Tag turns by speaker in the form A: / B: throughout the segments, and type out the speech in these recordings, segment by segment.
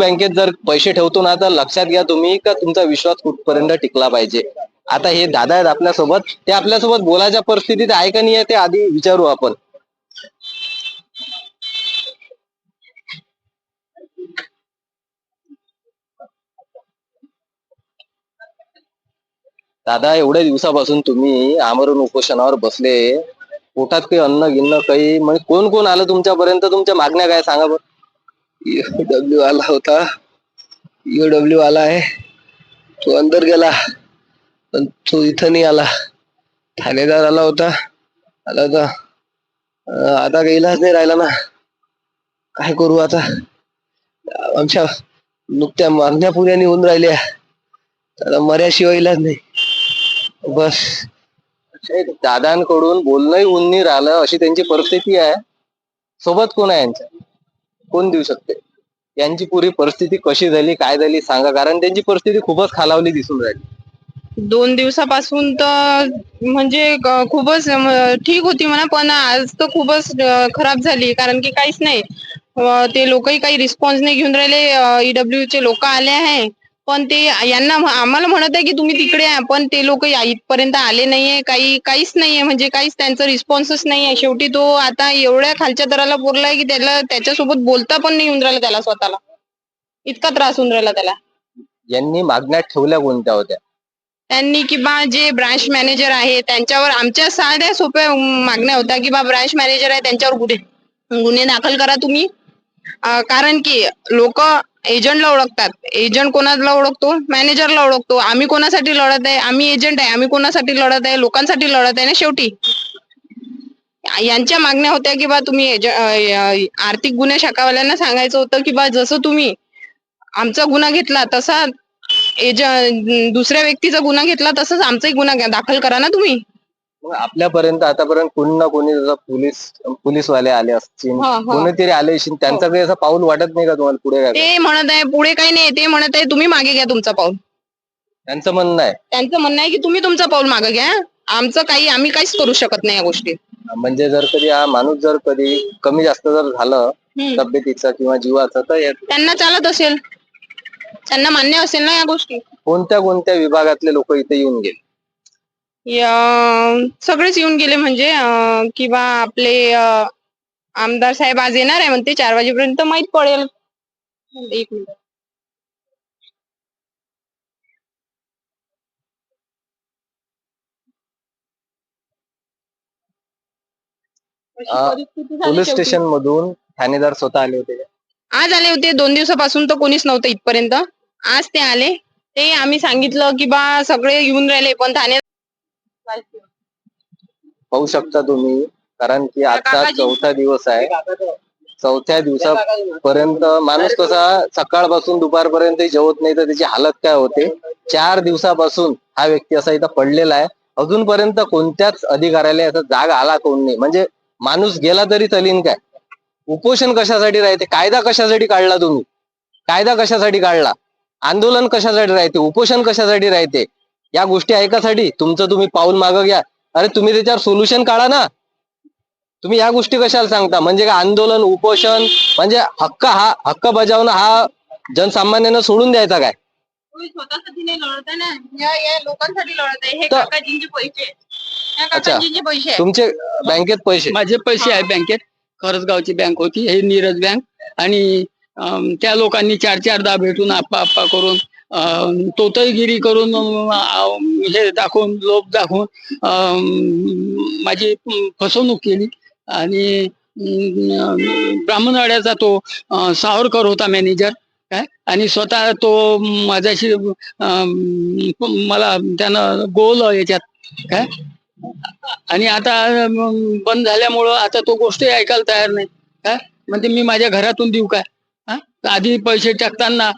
A: बँकेत जर पैसे ठेवतो ना तर लक्षात घ्या तुम्ही का तुमचा विश्वास कुठपर्यंत टिकला पाहिजे? आता हे दादा आहेत आपल्यासोबत. ते आपल्यासोबत बोलायच्या परिस्थितीत आहे का नाही आहे ते आधी विचारू आपण. दादा एवढ्या दिवसापासून तुम्ही आमरण उपोषणावर बसले. पोटात काही अन्न गिन्न काही म्हणजे कोण कोण आलं तुमच्यापर्यंत? तुमच्या मागण्या काय सांगा बरं. डब्ल्यू आला होता. यू डब्ल्यू आला आहे. तो अंदर गेला. पण तो इथं नाही आला. ठाणेदार आला होता. आला होता. आता काही इलाज नाही राहिला ना. काय करू आता? आमच्या नुकत्या मागण्या पुण्याने होऊन राहिल्या. आता मर्याशिवाय इलाज नाही. बस. दादांकडून बोलणंही होऊन नाही राहिलं. अशी त्यांची परिस्थिती आहे. सोबत कोण आहे यांच्या? कोण देऊ शकते? यांची पुरी परिस्थिती कशी झाली काय झाली सांगा. कारण त्यांची परिस्थिती खूपच खालावली दिसून राहिली.
B: दोन दिवसापासून तर म्हणजे क- खूपच ठीक होती म्हणा पण आज तर खूपच खराब झाली. कारण की काहीच नाही. ते लोकही काही रिस्पॉन्स नाही घेऊन राहिले. ईडब्ल्यू चे लोक आले आहे. पण ते यांना म्ह- आम्हाला म्हणत आहे की तुम्ही तिकडे आहे पण ते लोक इथपर्यंत आले नाहीये काही काहीच नाहीये म्हणजे काहीच त्यांचा रिस्पॉन्सच नाहीये. शेवटी तो आता एवढ्या खालच्या दराला पुरलाय की त्याला त्याच्यासोबत बोलता पण नाही येऊन राहिलं त्याला स्वतःला. इतका त्रास होऊन राहिला त्याला.
A: यांनी मागण्या ठेवल्या कोणत्या होत्या?
B: त्यांनी की बा जे ब्रांच मॅनेजर आहे त्यांच्यावर आमच्या साध्या सोप्या मागण्या होत्या की बा ब्रांच मॅनेजर आहे त्यांच्यावर गुन्हे गुन्हे दाखल करा तुम्ही. कारण की लोक एजंटला ओळखतात. एजंट कोणाला ओळखतो? मॅनेजरला ओळखतो. आम्ही कोणासाठी लढत आहे? आम्ही एजंट आहे. आम्ही कोणासाठी लढत आहे? लोकांसाठी लढत आहे ना शेवटी? यांच्या मागण्या होत्या की बा तुम्ही आर्थिक गुन्हे शाखावाल्यांना सांगायचं होतं की बा जसं तुम्ही आमचा गुन्हा घेतला तसा एज दुसऱ्या व्यक्तीचा गुन्हा घेतला तसंच आमचाही गुन्हा दाखल करा ना तुम्ही?
A: मग आपल्यापर्यंत आतापर्यंत कोणी ना कोणी जसं पोलीस पोलीसवाले आले असतील
B: हा, हा.
A: कोणीतरी आले असतील त्यांचं काही असं पाऊल वाटत नाही का तुम्हाला पुढे काय
B: ते म्हणत आहे पुढे काही नाही ते म्हणत आहे तुम्ही मागे घ्या तुमचा पाऊल.
A: त्यांचं म्हणणं आहे.
B: त्यांचं म्हणणं आहे की तुम्ही तुमचा पाऊल मागे घ्या. आमचं काही आम्ही काहीच करू शकत नाही या गोष्टी.
A: म्हणजे जर कधी हा माणूस जर कधी कमी जास्त जर झालं
B: हम्म.
A: तब्येतीचं किंवा जीवाचं तर या-
B: त्यांना चालत असेल. त्यांना मान्य असेल ना या गोष्टी.
A: कोणत्या कोणत्या विभागातले लोक इथे येऊन गेले?
B: या- सगळेच येऊन गेले म्हणजे अं, किंवा आपले अं, आमदार साहेब आज येणार आहे म्हणते चार वाजेपर्यंत माहीत पडेल. एक मिनिट. अशी
A: आ,
B: परिस्थिती झाली
A: पोलीस
B: शेवटी.
A: स्टेशन मधून ठाणेदार स्वतः आले होते. का?
B: आज आले होते. दोन दिवसापासून तर कोणीच नव्हतं इथपर्यंत. आज ते आले. ते आम्ही सांगितलं की बा सगळे येऊन राहिले पण ठाणे
A: पाहू शकता तुम्ही कारण की आजचा. चौथा दिवस आहे. चौथ्या दिवसापर्यंत माणूस कसा सकाळपासून दुपारपर्यंत जेवत नाही तर त्याची हालत काय होते? चार दिवसापासून हा व्यक्ती असा इथं पडलेला आहे. अजूनपर्यंत कोणत्याच अधिकाऱ्याला याचा जाग आला कोण नाही. म्हणजे माणूस गेला तरी चलीन काय? उपोषण कशासाठी राहते? कायदा कशासाठी काढला तुम्ही? कायदा कशासाठी काढला? आंदोलन कशासाठी राहते? उपोषण कशासाठी राहते? या गोष्टी ऐकासाठी तुमचं तुम्ही पाऊल मागं घ्या. अरे तुम्ही त्याच्यावर सोल्युशन काढा ना. तुम्ही या गोष्टी कशाला सांगता? म्हणजे काय आंदोलन उपोषण म्हणजे हक्क हा हक्क बजावणं हा जनसामान्यानं सोडून द्यायचा काय?
B: कोणी स्वतःसाठी नाही लढत आहे ना. या या लोकांसाठी लढत आहे हे
A: तर-
B: काकाजींचे पैसे या काकाजींचे पैसे आहे.
A: तुमचे बँकेत पैसे.
C: माझे पैसे आहे बँकेत. करसगावची बँक होती. हे नीरज बँक. आणि त्या लोकांनी चार चारदा भेटून आप्पा आप्पा करून तोतलगिरी करून हे दाखवून लोभ दाखवून माझी फसवणूक केली. आणि ब्राह्मणवाड्याचा तो सावरकर होता मॅनेजर काय? आणि स्वतः तो माझ्याशी मला त्यानं गोल याच्यात. काय? आणि आता बंद झाल्यामुळं आता तो गोष्टही ऐकायला तयार नाही. काय? म्हणजे मी माझ्या घरातून देऊ काय? आधी पैसे टाकताना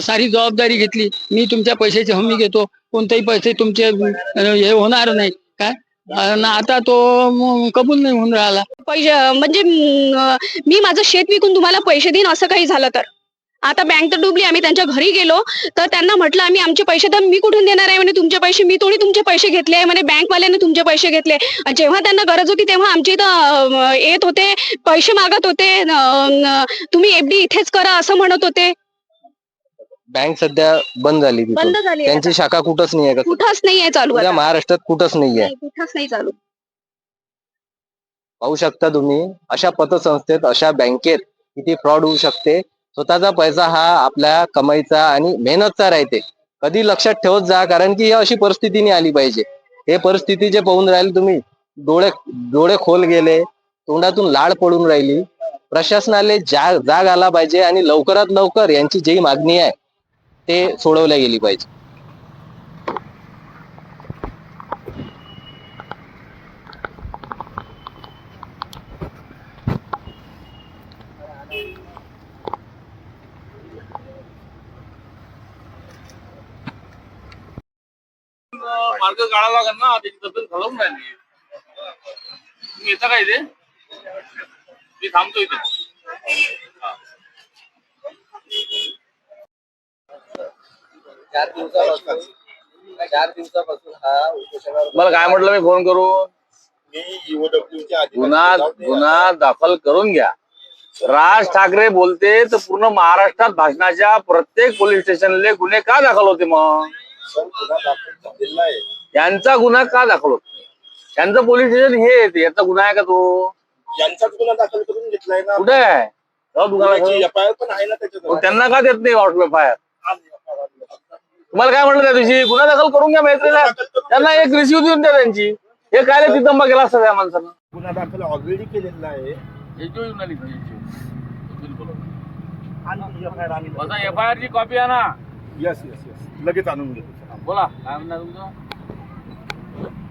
C: सारी जबाबदारी घेतली. मी तुमच्या पैशाची हमी घेतो. कोणतेही पैसे तुमचे हे होणार नाही. काय? आता तो कबूल नाही होऊन राहिला.
D: पैसे म्हणजे मी माझं शेत विकून तुम्हाला पैसे देईन असं काही झालं तर? आता बँक तर डुबली आम्ही त्यांच्या घरी गेलो. तर त्यांना म्हटलं आम्ही आमचे पैसे तर मी कुठून देणार आहे? म्हणे तुमचे पैसे मी थोडी तुमचे पैसे घेतले आहे. म्हणे बँकवाल्याने तुमचे पैसे घेतले जेव्हा त्यांना गरज होती तेव्हा आमच्या इथं येत होते पैसे मागत होते. तुम्ही एफडी इथेच करा असं म्हणत होते.
A: बँक सध्या बंद झाली
D: बंद झाली आहे
A: त्यांची शाखा कुठंच नाहीये का?
D: आता. कुठंच नाहीये चालू
A: पुऱ्या
D: आता.
A: महाराष्ट्रात कुठंच नाहीये.
D: नाही, कुठंच नाही चालू.
A: पाहू शकता तुम्ही अशा पतसंस्थेत अशा बँकेत किती फ्रॉड होऊ शकते स्वतःचा पैसा हा आपल्या कमाईचा आणि मेहनतचा राहते. कधी लक्षात ठेवत जा कारण की ही अशी परिस्थिती नाही आली पाहिजे. हे परिस्थिती जे पाहून राहिले तुम्ही डोळे डोळे खोल गेले तोंडातून लाळ पडून राहिली. प्रशासनाला जाग जाग आला पाहिजे आणि लवकरात लवकर यांची जी मागणी आहे ते सोडवल्या गेली पाहिजे.
E: मार्ग काढावा लागेल ना त्याची तब्येत घालवून राहिली. तुम्ही येता का इथे? मी थांबतो इथे.
A: चार दिवसापासून चार दिवसापासून हा उपोषणावर
E: मला काय म्हटलं मी फोन करून
F: मी ईओडब्ल्यूच्या
E: गुन्हा गुन्हा दाखल करून घ्या. राज ठाकरे बोलते तर पूर्ण महाराष्ट्रात भाषणाच्या प्रत्येक पोलीस स्टेशनले गुन्हे का दाखल होते मग?
F: गुन्हा दाखल झालेला आहे
E: यांचा गुन्हा का दाखल होत नाही? यांचं पोलीस स्टेशन हे येते याचा गुन्हा आहे का तो?
F: यांचाच गुन्हा दाखल करून घेतलाय ना.
E: कुठे आहे? जाऊ दुकानात.
F: एफ आय आर पण आहे ना
E: मग
F: त्याच्यात
E: त्यांना का देत नाही वाटलं फायर तुम्हाला काय म्हटलं त्या दिवशी? गुन्हा दाखल करून घ्या मैत्रीला. त्यांना एक रिसिव्ह देऊन द्या त्यांची. हे काय रे तिथंबा केला असता त्या माणसानं.
F: गुन्हा दाखल ऑलरेडी केलेला आहे.
E: एफ आय आर ची कॉपी आहे ना.
F: यस यस यस लगेच आणून घेतो
E: बोला काय म्हणणार तुमचं?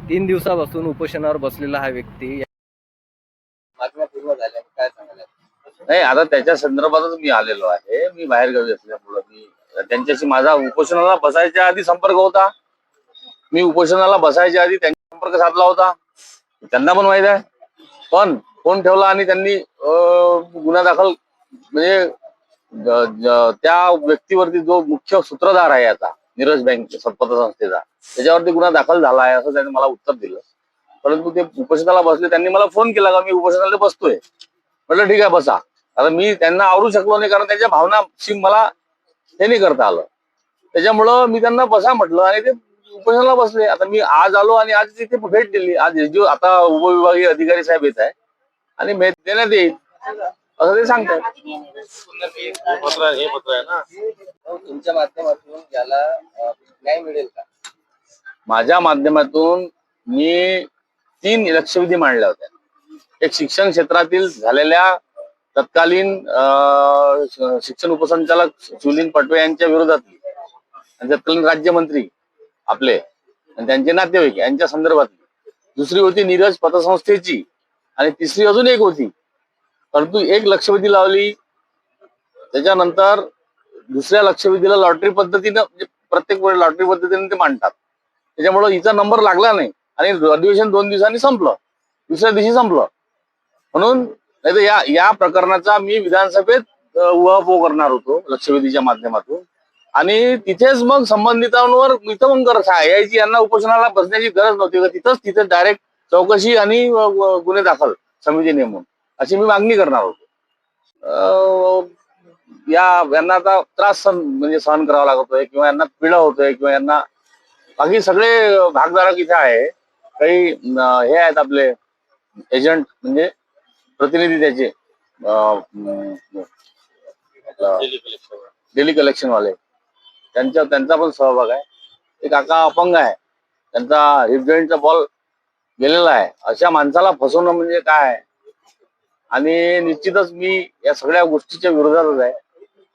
A: तीन दिवसापासून उपोषणावर बसलेला हा व्यक्ती मागण्या पूर्ण झाल्या काय सांगायला?
E: नाही आता त्याच्या संदर्भातच मी आलेलो आहे. मी बाहेर गावी असल्यामुळं मी त्यांच्याशी माझा उपोषणाला बसायच्या आधी संपर्क होता. मी उपोषणाला बसायच्या आधी त्यांचा संपर्क साधला होता. त्यांना पण माहीत आहे. पण फोन ठेवला आणि त्यांनी गुन्हा दाखल म्हणजे त्या व्यक्तीवरती जो मुख्य सूत्रधार आहे आता नीरज बँक पतसंस्थेचा त्याच्यावरती गुन्हा दाखल झाला आहे असं त्यांनी मला उत्तर दिलं. परंतु ते उपोषणाला बसले त्यांनी मला फोन केला का मी उपोषणाला बसतोय? म्हटलं ठीक आहे बसा. आता मी त्यांना आवरू शकलो नाही कारण त्यांच्या भावनाशी मला हे नाही करता आलं. त्याच्यामुळं मी त्यांना बसा म्हटलं आणि ते उपोषणाला बसले. आता मी आज आलो आणि आज तिथे भेट दिली. आज आता उपविभागीय अधिकारी साहेब येत आहे आणि भेट देण्यात येईल असं ते सांगतात.
F: पत्र हे पत्र आहे ना
A: तुमच्या माध्यमातून याला न्याय मिळेल का?
E: माझ्या माध्यमातून मी तीन लक्षवेधी मांडल्या होत्या. एक शिक्षण क्षेत्रातील झालेल्या तत्कालीन शिक्षण उपसंचालक शिवलिन पटवे यांच्या विरोधातली आणि तत्कालीन राज्यमंत्री आपले आणि त्यांचे नातेवाईक यांच्या संदर्भातली. दुसरी होती नीरज पतसंस्थेची आणि तिसरी अजून एक होती परंतु एक लक्षवेधी लावली त्याच्यानंतर दुसऱ्या लक्षवेधीला लॉटरी पद्धतीनं म्हणजे प्रत्येक वेळी लॉटरी पद्धतीने ते मांडतात. त्याच्यामुळं हिचा नंबर लागला नाही आणि अधिवेशन दोन दिवसांनी संपलं. दुसऱ्या दिवशी संपलं. म्हणून नाही तर या या प्रकरणाचा मी विधानसभेत उहापोह करणार होतो लक्षवेधीच्या माध्यमातून. आणि तिथेच मग संबंधितांवर इथं मग गरज यायची यांना उपोषणाला बसण्याची गरज नव्हती. तिथंच तिथे डायरेक्ट चौकशी आणि गुन्हे दाखल समिती नेमून. अशी मी मागणी करणार होतो. या यांना आता त्रास सहन म्हणजे सहन करावा लागतोय किंवा यांना पिढा होतोय किंवा यांना बाकी सगळे भागधारक इथे आहे. काही हे आहेत आपले एजंट म्हणजे प्रतिनिधी त्याचे डेली कलेक्शन वाले. त्यांच्या त्यांचा पण सहभाग आहे. एक काका अपंग आहे. त्यांचा हिप जॉईंटचा बॉल गेलेला आहे. अशा माणसाला फसवणं म्हणजे काय? आहे? आणि निश्चितच मी या सगळ्या गोष्टीच्या विरोधातच आहे.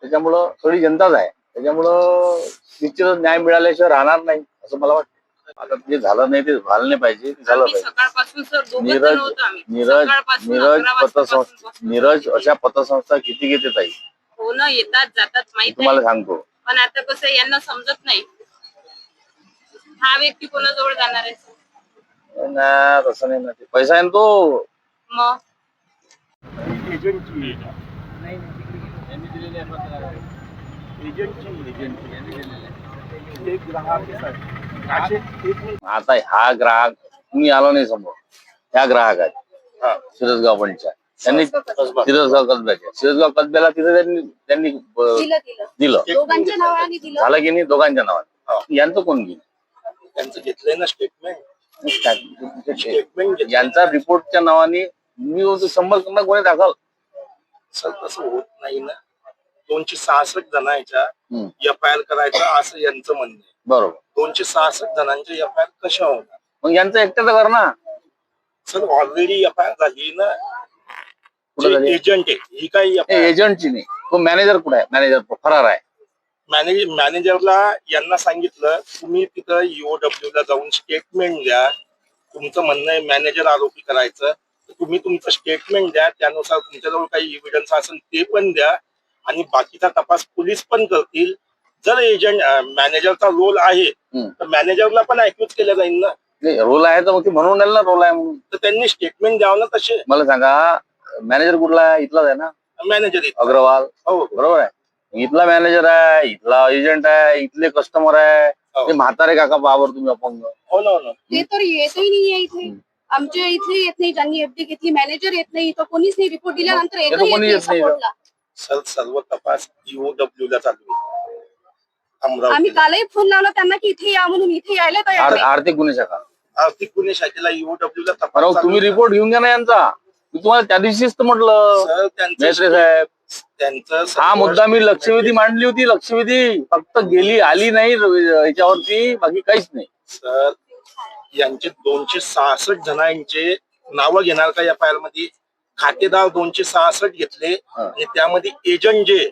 E: त्याच्यामुळं सगळी जनताच आहे. त्याच्यामुळं निश्चितच न्याय मिळाल्याशिवाय राहणार नाही असं मला वाटतं. आता जे झालं नाही ते झालं नाही पाहिजे झालं पाहिजे. नीरज नीरज नीरज पतसंस्था. नीरज अशा पतसंस्था किती घेते ताई?
G: फोन येतात जातात माहीत
E: तुम्हाला सांगतो.
G: पण आता कसं यांना समजत नाही. हा व्यक्ती कोणाजवळ जाणार आहे?
E: ना तसं नाही ना ते पैसा आहे ना तो?
G: मग?
F: एजंटची एजंटची एक ग्राहक असे एक नाही
E: आता हा ग्राहक मी आलो नाही समोर. ह्या ग्राहक आहेत
F: हा.
E: शिरसगाव पंचा त्यांनी सिरसगाव कसब्याचे सिरसगाव कसब्याला तिथे त्यांनी त्यांनी
D: दिलं
E: झालं की नाही? दोघांच्या नावाने. यांचं कोण घेईल?
F: त्यांचं घेतलंय ना स्टेटमेंट स्टेटमेंट
E: यांचा रिपोर्टच्या नावाने मी होतो शंभर टक्के गुन्हे दाखल?
F: सर तसं होत नाही ना. दोनशे सहासष्ट जणांच्या
E: हम्म.
F: एफ आय आर करायचं असं यांचं म्हणणं आहे.
E: बरोबर.
F: दोनशे सहासष्ट जणांच्या एफ आय आर कशा होणार?
E: मग यांचं एकट्याचं कर ना.
F: Sir already F I R झाली ना.
E: झाली?
F: एजंट आहे ही काही
E: एजंटची नाही तो मॅनेजर कुठे आहे? मॅनेजर फरार आहे.
F: मॅनेज मॅनेजरला यांना सांगितलं तुम्ही तिथं E ईओडब्ल्यू ला जाऊन स्टेटमेंट द्या. तुमचं म्हणणं आहे मॅनेजर आरोपी करायचं. तुम्ही तुमचं स्टेटमेंट द्या त्यानुसार तुमच्याजवळ काही एव्हिडन्स असेल ते पण द्या आणि बाकीचा तपास पोलीस पण करतील. जर एजंट मॅनेजरचा रोल आहे. तर मॅनेजरला पण अक्यूज केलं जाईल ना.
E: रोल आहे तर मग ते म्हणून राहील ना रोल आहे म्हणून.
F: तर त्यांनी स्टेटमेंट द्यावं ना तसे.
E: मला सांगा मॅनेजर कुठला आहे? इथलाच आहे ना?
F: मॅनेजर
E: अग्रवाल.
F: हो.
E: बरोबर आहे. इथला मॅनेजर आहे इथला एजंट आहे इथले कस्टमर आहे.
F: हो.
E: ते म्हातारे काका पावर तुम्ही अपंग.
F: हो ना हो ना.
D: ते तर येतही नाहीये इथे. आमच्या इथे येत नाही ज्यांनी एफडी घेतली मॅनेजर येत नाही इथं कोणीच नाही. रिपोर्ट दिल्यानंतर
E: तर
D: एकही येत
E: कोणी
D: नाही
E: येत नाही.
D: सपोर्टला.
F: सर सर्व तपास E ईओडब्ल्यू ला चालू आहे.
D: आम्ही
F: अमरावतीला
D: कालही फोन लावला त्यांना की इथे या म्हणून इथे यायला तयार
E: आर-
D: नाही.
E: आर्थिक गुन्हे शाखा.
F: आर्थिक गुन्हे शाखेला E ईओडब्ल्यू ला
E: बरं
F: तपास चालू
E: तुम्ही. रिपोर्ट घेऊन घ्या ना यांचा. मी तुम्हाला त्या दिवशीच तर म्हटलं.
F: सर त्यांचं
E: मेत्रे साहेब.
F: त्यांचं
E: हा
F: सर्व
E: मुद्दा मी लक्षवेधी मांडली होती लक्षवेधी. फक्त गेली आली नाही याच्यावरती. बाकी काहीच नाही.
F: सर यांचे दोनशे सहासष्ट जणांचे नावं घेणार का या फाईल मध्ये? खातेदार दोनशे सहासष्ट घेतले
E: हा.
F: आणि त्यामध्ये agent J.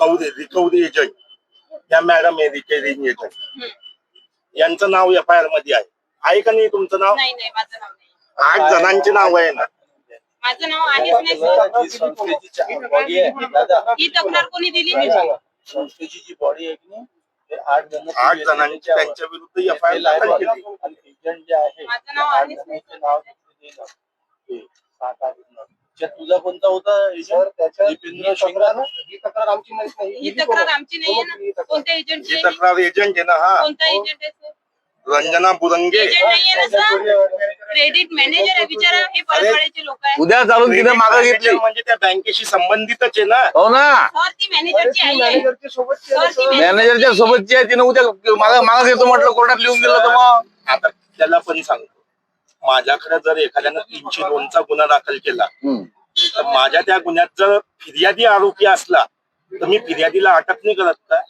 F: Kavare recovery agent या मॅडम आहे रिकवरिंग एजंट यांचं नाव एफ आय आरमध्ये आहे. आहे का नाही तुमचं नाव?
G: नाही नाही माझं नाव नाही.
F: आठ जणांची नाव आहे ना?
G: माझं नाव आहेच नाही सर. ही तक्रार कोणी दिली
H: संस्थेची जी बॉडी आहे की नाही ते आठ जण
F: आठ जणांची त्यांच्या विरुद्ध एफ आय आर दाखल केली.
H: एजंट जे आहे.
G: माझं नाव
H: आठ
G: आहेच नाही
H: जणांचे नाव तिथे दिलं. ते सात आठ जण. त्यात तुझा कोणता होता एजंट दीपेंद्र शिंगरा ना?
G: ही तक्रार आमची नाहीये ना. कोणत्या एजंटची
F: ही
G: आहे? ही?
F: तक्रार एजंट आहे ना हा.
G: कोणता एजंट आहे सर?
F: रंजना बुरंगे.
G: एजंट नाहीये ना सर. क्रेडिट मॅनेजर आहे बिचारा. हे परतवाड्याचे लोक आहे
E: उद्या चालून तिने मागं घेतली.
F: म्हणजे त्या बँकेशी संबंधितच आहे ना.
E: हो ना.
G: सर ती मॅनेजरची आई आहे. सर. ती
E: मॅनेजरच्या सोबतची आहे तिने उद्या मागं मागं घेतो म्हटलं कोर्टात लिहून दिलं तर मग.
F: आता त्याला पण सांगतो. माझ्याकडे जर एखाद्यानं तीनशे दोनचा गुन्हा दाखल केला. तर माझ्या त्या गुन्ह्यात जर फिर्यादी आरोपी असला तर मी फिर्यादीला अटक नाही करत का?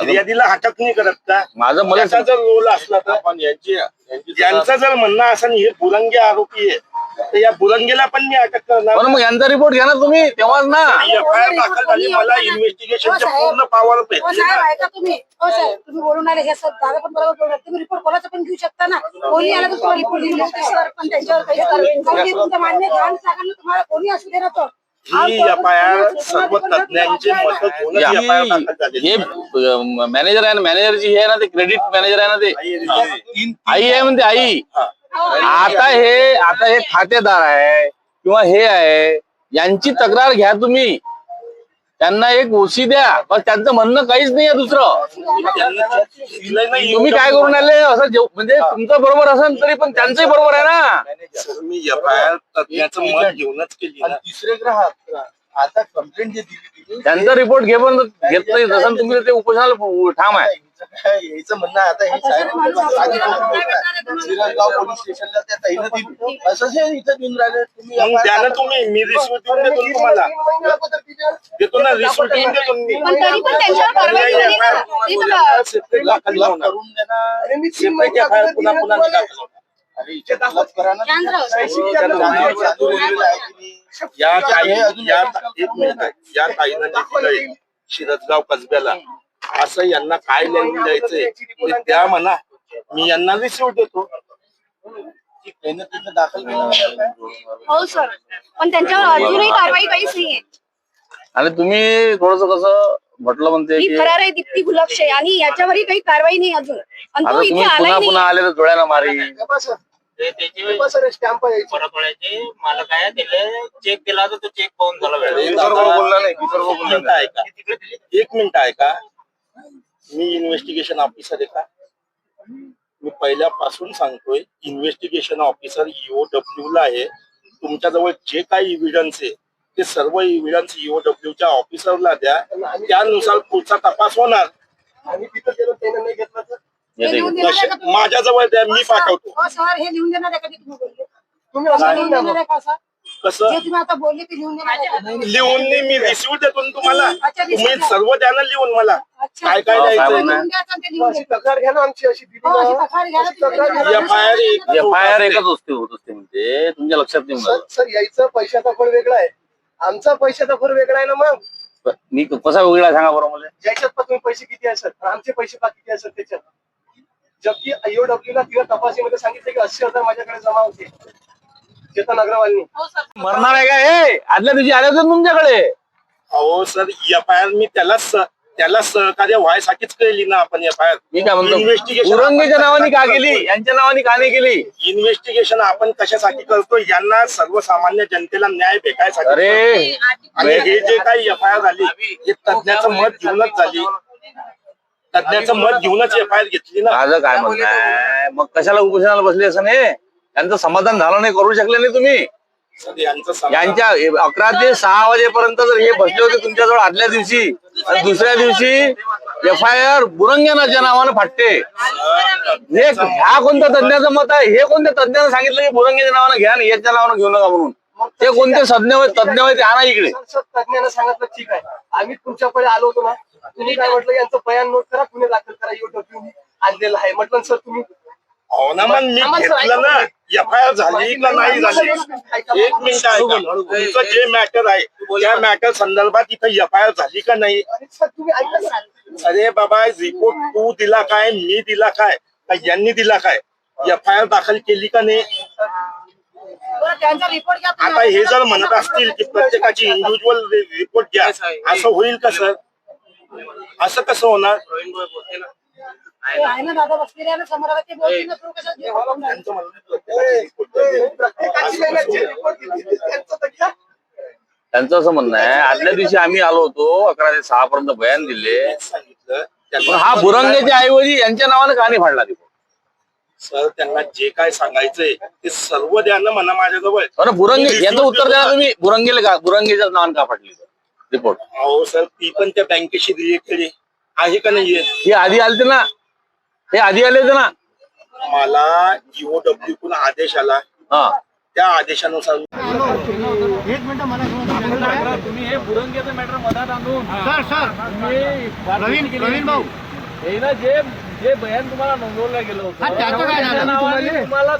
F: फिर्यादीला अटक नाही करत का?
E: माझं मला
F: जर रोल असला तर
H: आपण यांची यांची
F: यांचं जर म्हणणं असं हे बुरंगे आरोपी आहे. तर या बुरंगेला पण मी अटक करणार.
E: पण मग यांचा रिपोर्ट घ्या ना तुम्ही. तेव्हाच ना.
F: एफ आय आर दाखल झाली मला इन्व्हेस्टिगेशनचे पूर्ण पॉवर
I: हो
F: भेटली
I: साहेब
F: ना.
I: ऐका तुम्ही. हो साहेब तुम्ही बोलून आले हे सब दादा पण बरोबर बोलतात. तुम्ही रिपोर्ट कोणाचा पण घेऊ शकता ना. कोणी आला तर तुम्हाला रिपोर्ट देऊ. शकता सर पण त्यांच्यावर काही कारवाई जाऊ दे, तुमचं मान्य घ्यान सांगा ना तुम्हाला कोणी असू दे ना तो.
F: ही एफ आय आर सर्व तज्ञांचे मत घेऊन
E: या-
F: एफ आय आर दाखल झालेली
E: हे
F: आहे.
E: मॅनेजर आहे ना मॅनेजरची हे आहे ना ते क्रेडिट मॅनेजर आहे ना ते. आई आहे म्हणते आई. आता हे आता हे खातेदार आहे किंवा हे आहे यांची तक्रार घ्या तुम्ही. त्यांना एक ओशी द्या. पण त्यांचं म्हणणं काहीच नाहीये दुसरं. तुम्ही काय करून आले? असं म्हणजे तुमचं बरोबर असेल तरी पण त्यांचंही बरोबर आहे ना.
F: मी एफ आय आर तज्ञाचं मत घेऊनच केली
H: आणि
F: ना.
H: तिसरे ग्राहक आता कंप्लेंट जे दिली
E: त्यांचा रिपोर्ट घे पण घेत नाही. तसं तुम्ही ते उपोषणाला ठाम आहे.
H: हिचं काय याचं म्हणणं आता हे साहेब सिरसगाव पोलीस स्टेशनला त्या ताईनं दिली. असंच इथं देऊन राहिले. तुम्ही
F: मग द्या ना तुम्ही. मी देऊन देतो ना तुम्हाला. देतो ना रिस्वीट देऊन देतो मी.
D: पण तरी पण त्यांच्यावर कारवाई झाली ना. ते तर-
F: सेपरेट दाखल लावणार
H: करून देणार.
F: सेपरेट पुन्हा पुन्हा दाखल.
H: अरे करा ना?
F: या ताई
H: अजून
F: या
H: जास्त
F: एक मिनिट. आहे. या ताईनं जे दिलंय शिरसगाव कसब्याला. असं यांना काय लिहून द्यायचंय? ते द्या म्हणा. मी यांना रिसिव्ह देतो.
H: दाखल केलं
D: हो सर पण त्यांच्यावर अजूनही कारवाई काहीच नाहीये.
E: आणि तुम्ही थोडस कसं म्हटलं म्हणते
D: ही
E: की
D: फरार आहे दीप्ती गुलाबशे. आणि याच्यावरही काही कारवाई नाही अजून. आणि
E: आता
D: तो
E: तुम्ही
D: इथे आलाही
E: पुन्हा
D: नाही.
E: पुन्हा आले तर डोळ्याला मारी.
J: मालक आहे त्याला चेक दिला होता तो चेक पाहून झाला
F: नाही विदर्भ बोलला नाही ऐका. एक मिनिट ऐका. मी इन्व्हेस्टिगेशन ऑफिसर आहे का? मी पहिल्यापासून सांगतोय इन्व्हेस्टिगेशन ऑफिसर ईओ डब्ल्यू ला आहे. तुमच्याजवळ जे काही इव्हिडन्स आहे ते सर्व इव्हिडन्स ईओडब्ल्यूच्या ऑफिसरला द्या. त्यानुसार पुढचा तपास होणार.
H: आणि तिथं गेलो त्यानं नाही घेतलं तर?
I: हे?
F: माझ्याजवळ द्या मी पाठवतो.
I: हो सर हे लिहून देणार आहे का ते तुम्ही बोलले?
H: तुम्ही
I: असं
H: असं
I: लिहून
H: लिहून
I: देणार आहे का सर
F: कसं
I: जे तुम्ही आता बोलले ते लिहून देणार आहे का?
F: लिहून नाही मी रिसिव्ह देतो ना तुम्हाला
I: अच्छा, receipt
F: तुम्ही
I: द्या.
F: सर्व द्या ना लिहून मला
I: अच्छा.
F: काय काय
E: हो,
F: द्यायचं
E: साहेब,
I: लिहून द्यायचं आणि ते लिहून
H: अशी
I: द्यायचं.
H: तक्रार घ्या ना आमची अशी दिली
I: हो, अशी
H: ना.
I: तक्रार घ्या ना
H: अशी
I: तुम्ही.
H: तक्रार घ्या ना.
F: एफ आय आर एक
E: एफ आय आर एकच असते होत असते म्हणजे तुमच्या लक्षात नाही
H: सर यायचं पैशाचा फळ वेगळा आहे आमचा पैशाचा फळ वेगळा आहे ना मग
E: मी कसा वेगळा सांगा बरं मला
H: याच्यात पण तुम्ही पैसे किती असत आमचे पैसे पा किती असत त्याच्यात जबकि आईओडब्ल्यू ला तिला तपासणीमध्ये सांगितलं की अस्सी हजार माझ्याकडे जमा होते चेतन अग्रवालनी.
G: हो सर.
E: मरणार आहे का? हे आदल्या दिवशी आले होते ना तुमच्याकडे.
F: अहो सर एफ आय आर मी त्याला स- त्याला सहकार्य व्हायसाठीच केली ना आपण एफ आय आर.
E: मी काय म्हणतो? उरंगेच्या नावाने का केली? यांच्या नावाने का नाही केली?
F: इन्व्हेस्टिगेशन आपण कशासाठी करतो यांना सर्वसामान्य जनतेला न्याय भेटायसाठी
E: अरे
F: आणि हे जे काही एफ आय आर झाली हे तज्ञाचं मत घेऊनच झाली. तज्ञाचं मत घेऊनच एफ आय आर घेतली ना.
E: माझं काय म्हणणं आहे? मग कशाला उपोषणाला बसले असं नाही यांचं समाधान झालं नाही करू शकले नाही तुम्ही. यांच्या अकरा ते सहा वाजेपर्यंत जर हे बसले होते तुमच्याजवळ आदल्या दिवशी आणि दुसऱ्या दिवशी एफ आय आर बुरंगेनाच्या नावानं फाटते. हे ह्या कोणत्या तज्ञाचं मत आहे? हे कोणत्या तज्ञानं सांगितलं की बुरंगेच्या नावानं घ्या आणि याच्या नावानं घेऊ नका म्हणून? ते कोणते तज्ञ होय- तज्ञ होय ते आणा इकडे.
H: तज्ञानं सांगितलं ठीक आहे. आम्ही तुमच्याकडे आलो होतो ना. तुम्ही काय म्हटलं यांचं बयान नोट करा गुन्हे दाखल करा युडब्ल्यू आणलेलं आहे. म्हटलं सर तुम्ही
F: हो ना मग मी घेतलं ना. एफ आय आर झाली का नाही झाली? एक मिनिट आहे तुमचं जे मॅटर आहे त्या मॅटर संदर्भात इथं एफ आय आर झाली का नाही?
H: अरे सर तुम्ही ऐका ना.
F: अरे बाबा रिपोर्ट तू दिला काय मी दिला काय यांनी दिला काय? एफ आय आर दाखल केली का नाही. आता हे जर म्हणत असतील की प्रत्येकाची इंडिव्हिज्युअल रिपोर्ट घ्या. असं होईल का सर असं कसं होणार?
I: आहे ना? दादा बोलतील ना?
F: त्यांचं
E: असं म्हणणं आहे. आदल्या दिवशी आम्ही आलो होतो अकरा ते सहा पर्यंत बयान दिले. हा बुरंगेच्या ऐवजी यांच्या नावानं का नाही फाडला रिपोर्ट
F: सर त्यांना जे काय सांगायचंय ते सर्व द्या ना म्हणा माझ्याजवळ.
E: अरे बुरंगे याचं उत्तर द्या ना तुम्ही बुरंगेला का बुरंगेच्या नावानं का फाटली रिपोर्ट
F: अहो सर ती पण त्या बँकेशी रिलेटेड आहे का नाहीये?
E: हे आधी आलते ना. हे आधी आले होते ना?
F: मला ईओडब्ल्यू कडून आदेश आला.
E: हा.
F: त्या आदेशानुसार
K: तुम्ही हे बुरंगेचं मॅटर मधात आणून सर सर. नवीन नवीन भाऊ. हे ना जे जे बयान तुम्हाला नोंदवलं गेलं होतं. त्याचं काय झालं? तुम्हाला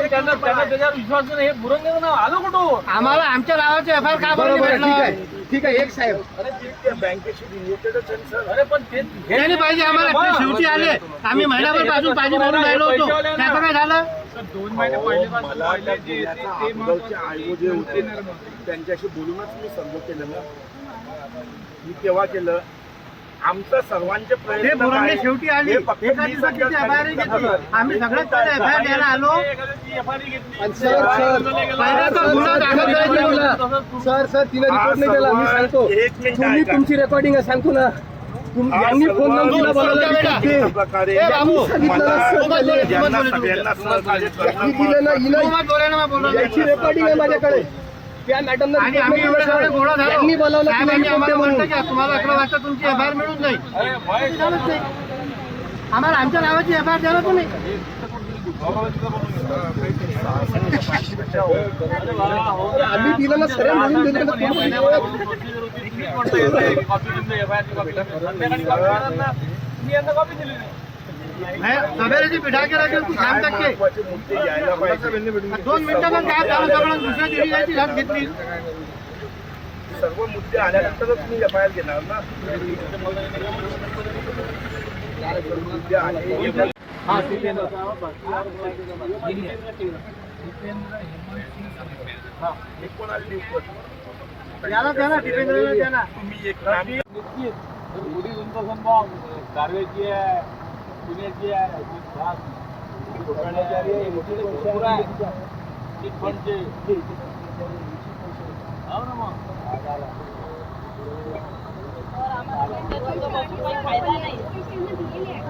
K: त्यांना त्यांना त्याच्यावर विश्वास नाही. हे बुरंगेचं नाव आलं कुठून?
L: आम्हाला आमच्या नावाचे एफ आय आर का बरं भेटलं
H: ठीक आहे एक साहेब.
F: बँकेशी सर
K: अरे पण ते
L: हे पाहिजे आम्हाला. ते शेवटी आले. आम्ही महिनाभरपासून पाहिजे म्हणून राहिलो होतो. त्याचं काय झालं?
K: दोन महिने पहिले
F: मला त्या गुन्ह्याचा अगोदरचे आयोग जे होते त्यांच्याशी बोलूनच मी सर्व केलं ना मी केव्हा केलं? आमचं सर्वांचे प्रयत्न?
L: शेवटी आली
F: हे फक्त
L: एका दिवसात घेतली. आम्ही सगळ्यात पहिले एफ आय आर द्यायला आलो
H: आणि सर सर
L: पहिला तर गुन्हा दाखल करायची बोला
H: सर सर तिने रिपोर्ट नाही केला मी सांगतो
F: एक मिनिट
H: तुम्ही
F: ऐका.
H: तुमची रेकॉर्डिंग आहे सांगतो ना तुम-
F: हा
H: यांनी फोन लावून तिला बोलावलं
L: तुमच्या
H: की
L: वेळा.
F: अशा प्रकारे
L: ए, बाबू.
H: सांगितलं ना, सर,
L: सोबत बोला,
H: त्यांनी.
F: यांना
L: सोबत बोला
F: सगळ्यांना सहकार्य
H: ही
F: करणं
H: दिलं ना हिला
L: सोबत बोला ना, बोला ना.
H: याची रेकॉर्डिंग आहे माझ्याकडे त्या मॅडमला
L: आणि आम्ही एवढे सगळे गोळा झालो.
H: यांनी बोलावलं की
L: साहेबांनी
H: नाही
L: आम्हाला
H: म्हणून.
L: म्हणतं की तुम्हाला अकरा वाजता तुमची एफ आय आर मिळून जाईल. नाही. आम्हाला आमच्या नावाची एफ आय आर द्यायला पण नाही?
H: आम्ही दिलं ना सर म्हणून दिलं ना तुम्ही.
L: नाही, तबेल्याची पिठा केला तू सांग टक्के दोन मिनिटं पण काय झालं सगळं दुसऱ्या दिवशी जायची घाट घेतली
F: सर्व मुद्दे आल्यानंतरच तुम्ही एफ आय आर घेणार ना हे
L: ना टिपेंद्रला द्या
F: तुम्ही एक
K: आहे पुण्याची आहे हो ना मग.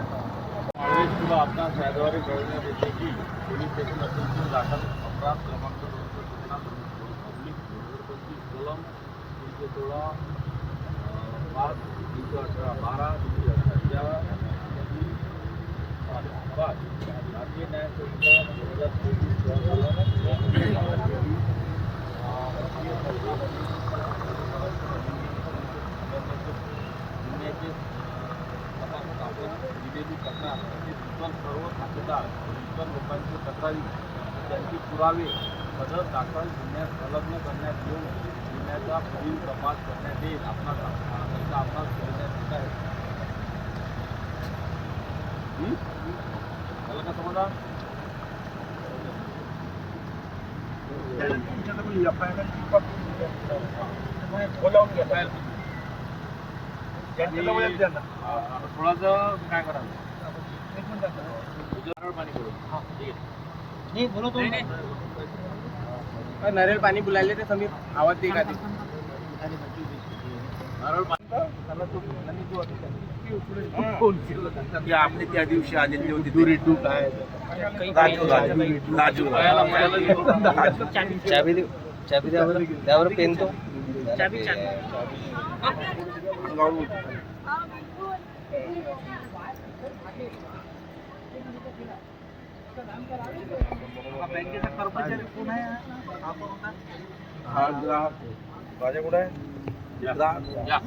G: फायदा
M: आपणास याद्वारे येते की पोलीस स्टेशन दाखल अपराध क्रमांक दोनशे पब्लिक पंचवीस कलम तीनशे सोळा पाच तीनशे अठरा बारा तीनशे अठरा या पाच भारतीय न्याय संहिता दोन हजार तेवीस गुन्ह्याचे तपास आपण दिलेली तक्रार तसेच इतर सर्व खातेदार व इतर लोकांची तक्रारी व त्यांचे पुरावे सदर दाखल गुन्ह्यात संलग्न करण्यात येऊन गुन्ह्याचा पुढील तपास करण्यात येईल आपणास त्याचा अभ्यास करण्यात येत आहे हं? झालं का समाधान
N: बोलावून घ्या.
M: आणि, अं, थोडंसं काय करायचं नारळ पाणी
K: बुलायले ते समीर. आवाज दे का
N: आपले त्या दिवशी आलेली होती दुरी टू काय
A: चाबी चाबी द्यावर त्यावर पेन तो.
N: बँकेचा कर्मचारी कोण आहे हा ग्राहक राजा कुठे आहे ग्राहक
M: या.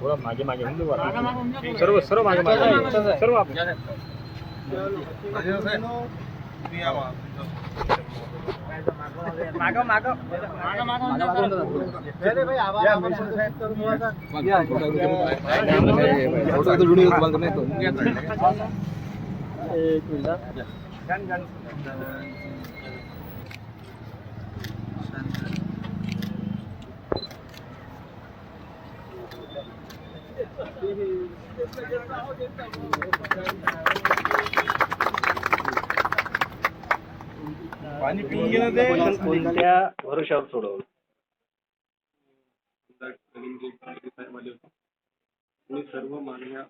L: थोडा मागे मागे दे सर्व सर्व मागे मागे. सर्व आपण.
N: पाणी पिऊन गेलं ते?
L: कोणत्या भरोशावर सोडवलं?
O: मी सर्व मागण्या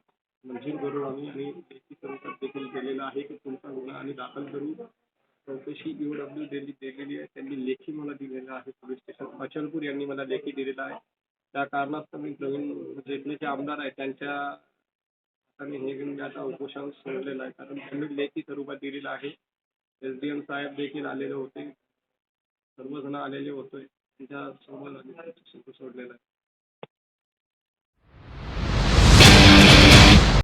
O: मंजूर करून आम्ही आणि लेखी स्वरूपात देखील केलेलं आहे की तुमचा गुन्हा आणि दाखल करून चौकशी ईओडब्ल्यू दिली दिलेली आहे. त्यांनी लेखी मला दिलेलं आहे. पोलीस स्टेशन अचलपूर यांनी मला लेखी दिलेला आहे. त्या कारणास्तव मी प्रवीण जेटले जे आमदार आहेत त्यांच्या हाताने हे घेऊन मी आता उपोषण सोडलेलं आहे. कारण त्यांनी लेखी स्वरूपात दिलेलं आहे. एस डी एम साहेब देखील आलेले होते. सर्वजण आलेले होते. त्यांच्यासोबत आम्ही सोडलेलं आहे.